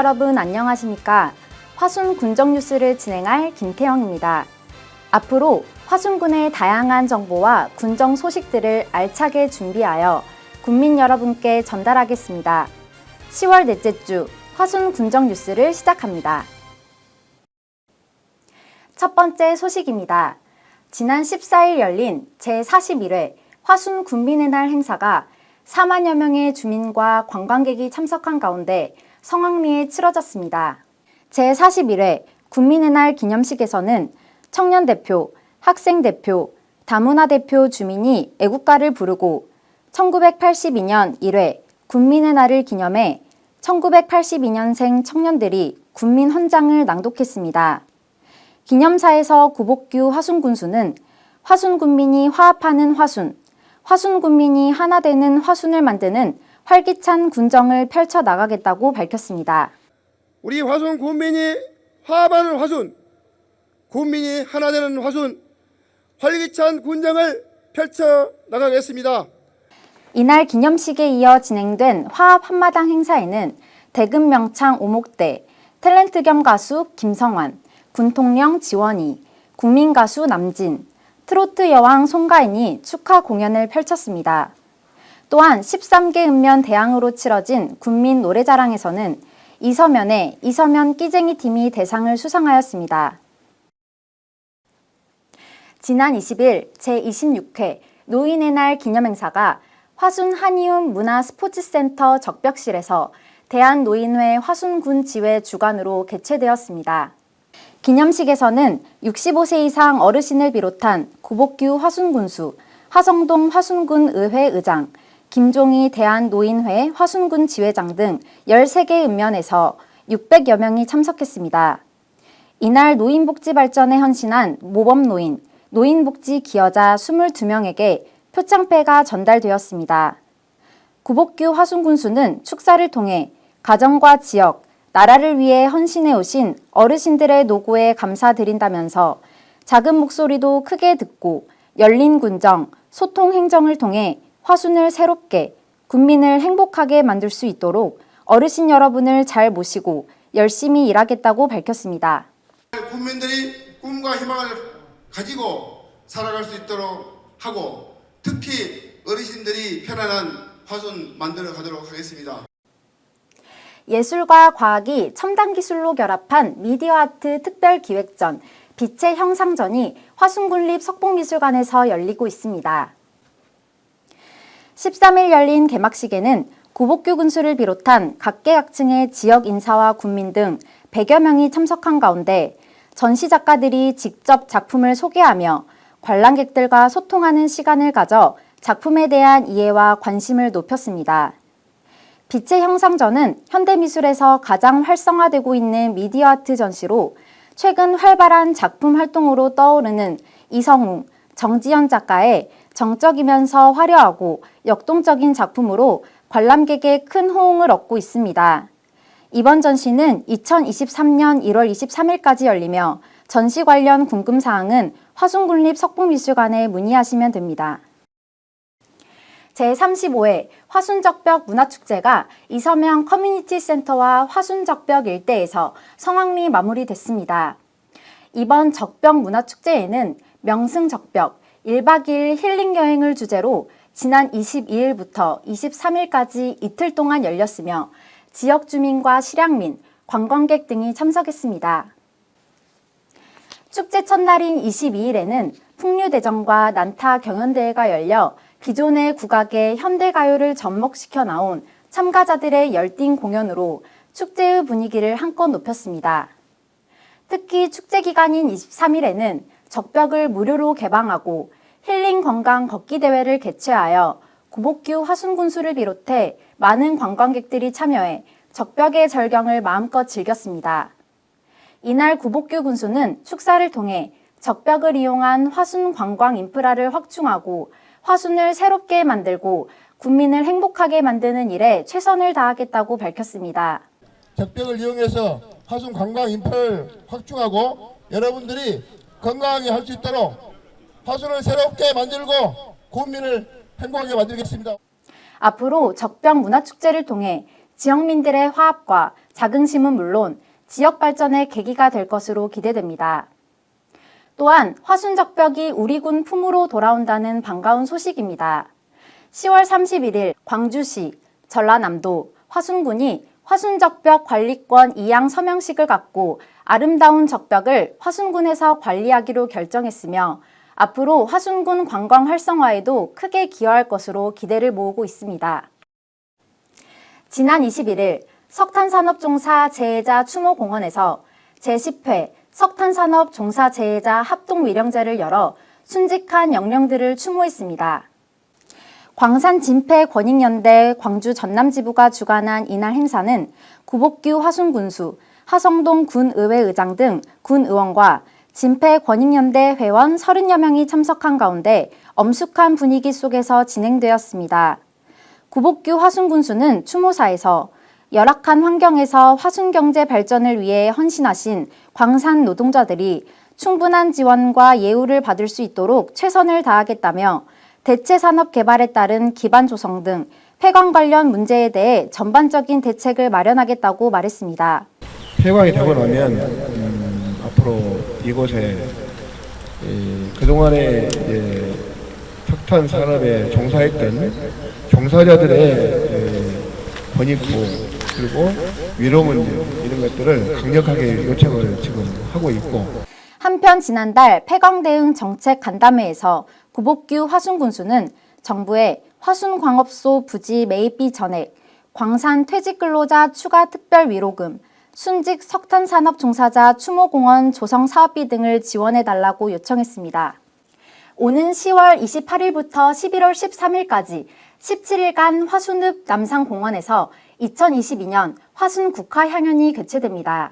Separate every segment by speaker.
Speaker 1: 여러분 안녕하십니까? 화순 군정 뉴스를 진행할 김태영입니다. 앞으로 화순군의 다양한 정보와 군정 소식들을 알차게 준비하여 국민 여러분께 전달하겠습니다. 10월 넷째 주 화순 군정 뉴스를 시작합니다. 첫 번째 소식입니다. 지난 14일 열린 제41회 화순 군민의 날 행사가 4만여 명의 주민과 관광객이 참석한 가운데 성황리에 치러졌습니다. 제41회 군민의 날 기념식에서는 청년 대표, 학생 대표, 다문화 대표 주민이 애국가를 부르고 1982년 1회 군민의 날을 기념해 1982년생 청년들이 군민 헌장을 낭독했습니다. 기념사에서 구복규 화순군수는 화순군민이 화합하는 화순, 화순군민이 하나 되는 화순을 만드는 활기찬 군정을 펼쳐 나가겠다고 밝혔습니다.
Speaker 2: 우리 화순 군민이 화합하는 화순, 군민이 하나 되는 화순, 활기찬 군정을 펼쳐 나가겠습니다.
Speaker 1: 이날 기념식에 이어 진행된 화합 한마당 행사에는 대금 명창 오목대, 탤런트 겸 가수 김성환, 군통령 지원이, 국민 가수 남진, 트로트 여왕 송가인이 축하 공연을 펼쳤습니다. 또한 13개 읍면 대항으로 치러진 군민 노래자랑에서는 이서면의 이서면 끼쟁이 팀이 대상을 수상하였습니다. 지난 20일 제26회 노인의 날 기념행사가 화순 한이움 문화스포츠센터 적벽실에서 대한노인회 화순군 지회 주관으로 개최되었습니다. 기념식에서는 65세 이상 어르신을 비롯한 구복규 화순군수, 하성동 화순군 의회 의장, 김종희 대한노인회 화순군 지회장 등 13개 읍면에서 600여 명이 참석했습니다. 이날 노인복지 발전에 헌신한 모범노인, 노인복지 기여자 22명에게 표창패가 전달되었습니다. 구복규 화순군수는 축사를 통해 가정과 지역, 나라를 위해 헌신해 오신 어르신들의 노고에 감사드린다면서 작은 목소리도 크게 듣고 열린 군정, 소통 행정을 통해 화순을 새롭게 군민을 행복하게 만들 수 있도록 어르신 여러분을 잘 모시고 열심히 일하겠다고 밝혔습니다.
Speaker 2: 국민들이 꿈과 희망을 가지고 살아갈 수 있도록 하고 특히 어르신들이 편안한 화순 만들어 가도록 하겠습니다.
Speaker 1: 예술과 과학이 첨단 기술로 결합한 미디어 아트 특별 기획전 빛의 형상전이 화순군립 석봉미술관에서 열리고 있습니다. 13일 열린 개막식에는 구복규 군수를 비롯한 각계각층의 지역 인사와 군민 등 100여 명이 참석한 가운데 전시 작가들이 직접 작품을 소개하며 관람객들과 소통하는 시간을 가져 작품에 대한 이해와 관심을 높였습니다. 빛의 형상전은 현대미술에서 가장 활성화되고 있는 미디어 아트 전시로 최근 활발한 작품 활동으로 떠오르는 이성웅, 정지현 작가의 정적이면서 화려하고 역동적인 작품으로 관람객의 큰 호응을 얻고 있습니다. 이번 전시는 2023년 1월 23일까지 열리며 전시 관련 궁금 사항은 화순군립 석봉미술관에 문의하시면 됩니다. 제35회 화순적벽 문화축제가 이서명 커뮤니티 센터와 화순적벽 일대에서 성황리 마무리됐습니다. 이번 적벽 문화축제에는 명승적벽 1박 2일 힐링 여행을 주제로 지난 22일부터 23일까지 이틀 동안 열렸으며 지역 주민과 실향민, 관광객 등이 참석했습니다. 축제 첫날인 22일에는 풍류대전과 난타 경연대회가 열려 기존의 국악의 현대가요를 접목시켜 나온 참가자들의 열띤 공연으로 축제의 분위기를 한껏 높였습니다. 특히 축제 기간인 23일에는 적벽을 무료로 개방하고 힐링 건강 걷기 대회를 개최하여 구복규 화순 군수를 비롯해 많은 관광객들이 참여해 적벽의 절경을 마음껏 즐겼습니다. 이날 구복규 군수는 축사를 통해 적벽을 이용한 화순 관광 인프라를 확충하고 화순을 새롭게 만들고 국민을 행복하게 만드는 일에 최선을 다하겠다고 밝혔습니다.
Speaker 3: 적벽을 이용해서 화순 관광 인프라를 확충하고 여러분들이 건강하게 할 수 있도록 화순을 새롭게 만들고 국민을 행복하게 만들겠습니다.
Speaker 1: 앞으로 적벽 문화축제를 통해 지역민들의 화합과 자긍심은 물론 지역 발전의 계기가 될 것으로 기대됩니다. 또한 화순적벽이 우리 군 품으로 돌아온다는 반가운 소식입니다. 10월 31일 광주시, 전라남도, 화순군이 화순적벽 관리권 이양 서명식을 갖고 아름다운 적벽을 화순군에서 관리하기로 결정했으며 앞으로 화순군 관광 활성화에도 크게 기여할 것으로 기대를 모으고 있습니다. 지난 21일 석탄산업종사 재해자 추모공원에서 제10회 석탄산업 종사 재해자 합동위령제를 열어 순직한 영령들을 추모했습니다. 광산 진패 권익연대 광주 전남지부가 주관한 이날 행사는 구복규 화순군수, 하성동 군의회 의장 등 군의원과 진패 권익연대 회원 30여 명이 참석한 가운데 엄숙한 분위기 속에서 진행되었습니다. 구복규 화순군수는 추모사에서 열악한 환경에서 화순 경제 발전을 위해 헌신하신 광산 노동자들이 충분한 지원과 예우를 받을 수 있도록 최선을 다하겠다며 대체 산업 개발에 따른 기반 조성 등 폐광 관련 문제에 대해 전반적인 대책을 마련하겠다고 말했습니다.
Speaker 4: 폐광이 되고 나면 음, 앞으로 이곳에 이, 그동안에 이제 석탄 산업에 종사했던 종사자들의 에, 권익부 그리고 위로 문제 이런 것들을 강력하게 요청을 지금 하고 있고
Speaker 1: 한편 지난달 폐광 대응 정책 간담회에서 구복규 화순 군수는 정부의 화순 광업소 부지 매입비 전액, 광산 퇴직 근로자 추가 특별 위로금, 순직 석탄 산업 종사자 추모공원 조성 사업비 등을 지원해 달라고 요청했습니다. 오는 10월 28일부터 11월 13일까지 17일간 화순읍 남산공원에서 2022년 화순 국화 향연이 개최됩니다.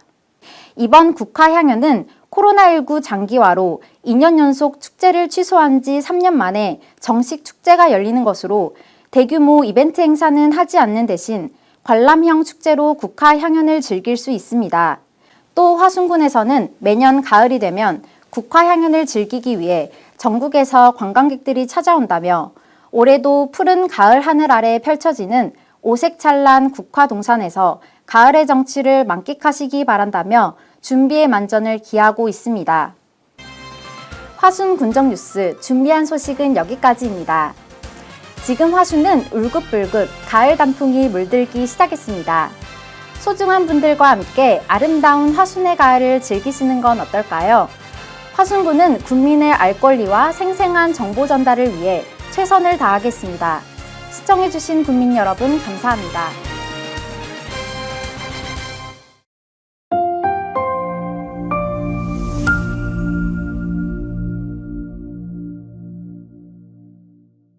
Speaker 1: 이번 국화 향연은 코로나19 장기화로 2년 연속 축제를 취소한 지 3년 만에 정식 축제가 열리는 것으로 대규모 이벤트 행사는 하지 않는 대신 관람형 축제로 국화 향연을 즐길 수 있습니다. 또 화순군에서는 매년 가을이 되면 국화 향연을 즐기기 위해 전국에서 관광객들이 찾아온다며 올해도 푸른 가을 하늘 아래 펼쳐지는 오색 찬란 국화 동산에서 가을의 정취를 만끽하시기 바란다며 준비의 만전을 기하고 있습니다. 화순 군정 뉴스 준비한 소식은 여기까지입니다. 지금 화순은 울긋불긋 가을 단풍이 물들기 시작했습니다. 소중한 분들과 함께 아름다운 화순의 가을을 즐기시는 건 어떨까요? 화순군은 국민의 알 권리와 생생한 정보 전달을 위해 최선을 다하겠습니다. 시청해주신 국민 여러분 감사합니다.